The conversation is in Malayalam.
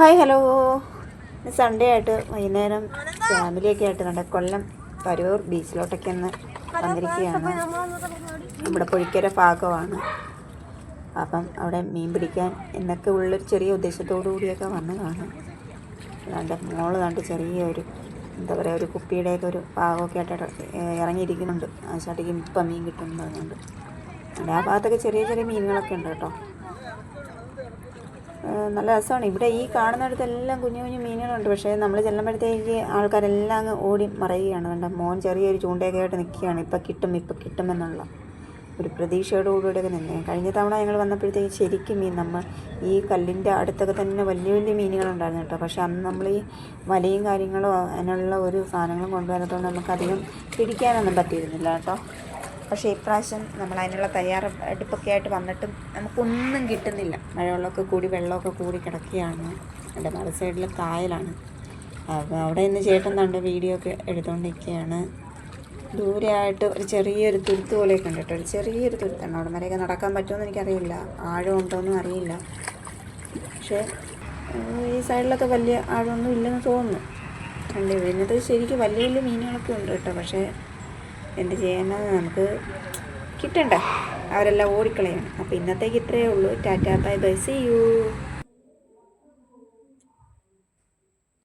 Hi hello. സൺഡേ ആയിട്ട് വൈകുന്നേരം ഫാമിലിയൊക്കെ ആയിട്ട് നമ്മുടെ കൊല്ലം പരൂർ ബീച്ചിലോട്ടൊക്കെ ഒന്ന് വന്നിരിക്കുകയാണ്. നമ്മുടെ പൊഴിക്കര ഭാഗമാണ്. അപ്പം അവിടെ മീൻ പിടിക്കാൻ എന്നൊക്കെ ഉള്ളൊരു ചെറിയ ഉദ്ദേശത്തോടു കൂടിയൊക്കെ വന്നതാണ്. അതാണ്ട് മോൾ കണ്ട് ചെറിയൊരു എന്താ പറയുക ഒരു കുപ്പിയുടെയൊക്കെ ഒരു ഭാഗമൊക്കെ ആയിട്ട് ഇറങ്ങിയിരിക്കുന്നുണ്ട്. ആ ചാട്ടിക്ക് ഇപ്പം മീൻ കിട്ടുന്നതുകൊണ്ട്. പറഞ്ഞുകൊണ്ട് ആ ഭാഗത്തൊക്കെ ചെറിയ ചെറിയ മീനുകളൊക്കെ ഉണ്ട് കേട്ടോ. നല്ല രസമാണ്. ഇവിടെ ഈ കാണുന്നിടത്തെല്ലാം കുഞ്ഞു കുഞ്ഞു മീനുകളുണ്ട്. പക്ഷേ നമ്മൾ ചെല്ലുമ്പോഴത്തേക്ക് ആൾക്കാരെല്ലാം അങ്ങ് ഓടി മറയുകയാണ്. വേണ്ട മോൻ ചെറിയൊരു ചൂണ്ടയൊക്കെ ആയിട്ട് നിൽക്കുകയാണ്. ഇപ്പം കിട്ടും ഇപ്പം കിട്ടുമെന്നുള്ള ഒരു പ്രതീക്ഷയോടുകൂടിയൊക്കെ നിന്നേ. കഴിഞ്ഞ തവണ ഞങ്ങൾ വന്നപ്പോഴത്തേക്ക് ശരിക്കും മീൻ നമ്മൾ ഈ കല്ലിന്റെ അടുത്തൊക്കെ തന്നെ വലിയ വലിയ മീനുകളുണ്ടായിരുന്നു കേട്ടോ. പക്ഷേ അന്ന് നമ്മൾ ഈ വലയും കാര്യങ്ങളോ അതിനുള്ള ഒരു സാധനങ്ങളും കൊണ്ടുവരാത്തതുകൊണ്ട് നമുക്കധികം പിടിക്കാനൊന്നും പറ്റിയിരുന്നില്ല കേട്ടോ. പക്ഷേ ഇപ്രാവശ്യം നമ്മൾ അതിനുള്ള തയ്യാറെടുപ്പൊക്കെ ആയിട്ട് വന്നിട്ടും നമുക്കൊന്നും കിട്ടുന്നില്ല. മഴവെള്ളമൊക്കെ കൂടി വെള്ളമൊക്കെ കൂടി കിടക്കുകയാണ്. എന്റെ മറു സൈഡിൽ കായലാണ്. അവിടെ നിന്ന് ചേട്ടൻ കണ്ട് വീഡിയോ ഒക്കെ എടുത്തുകൊണ്ടിരിക്കുകയാണ് ദൂരെയായിട്ട് ഒരു ചെറിയൊരു തുരുത്ത് പോലെയൊക്കെ ഉണ്ട് കേട്ടോ. ഒരു ചെറിയൊരു തുരുത്താണ്. അവിടെ വരെയൊക്കെ നടക്കാൻ പറ്റുമെന്ന് എനിക്കറിയില്ല. ആഴം ഉണ്ടോയെന്നും അറിയില്ല. പക്ഷേ ഈ സൈഡിലൊക്കെ വലിയ ആഴമൊന്നും ഇല്ലെന്ന് തോന്നുന്നു. കണ്ടു വരുന്നത് ശരിക്കും വലിയ വലിയ മീനുകളൊക്കെ ഉണ്ട് കേട്ടോ. പക്ഷേ എന്ത് ചെയ്യാനാണ് നമുക്ക് കിട്ടണ്ട. അവരെല്ലാം ഓടിക്കളയാണ്. അപ്പോൾ ഇന്നത്തേക്ക് ഇത്രയേ ഉള്ളൂ. Tata bye bye. See you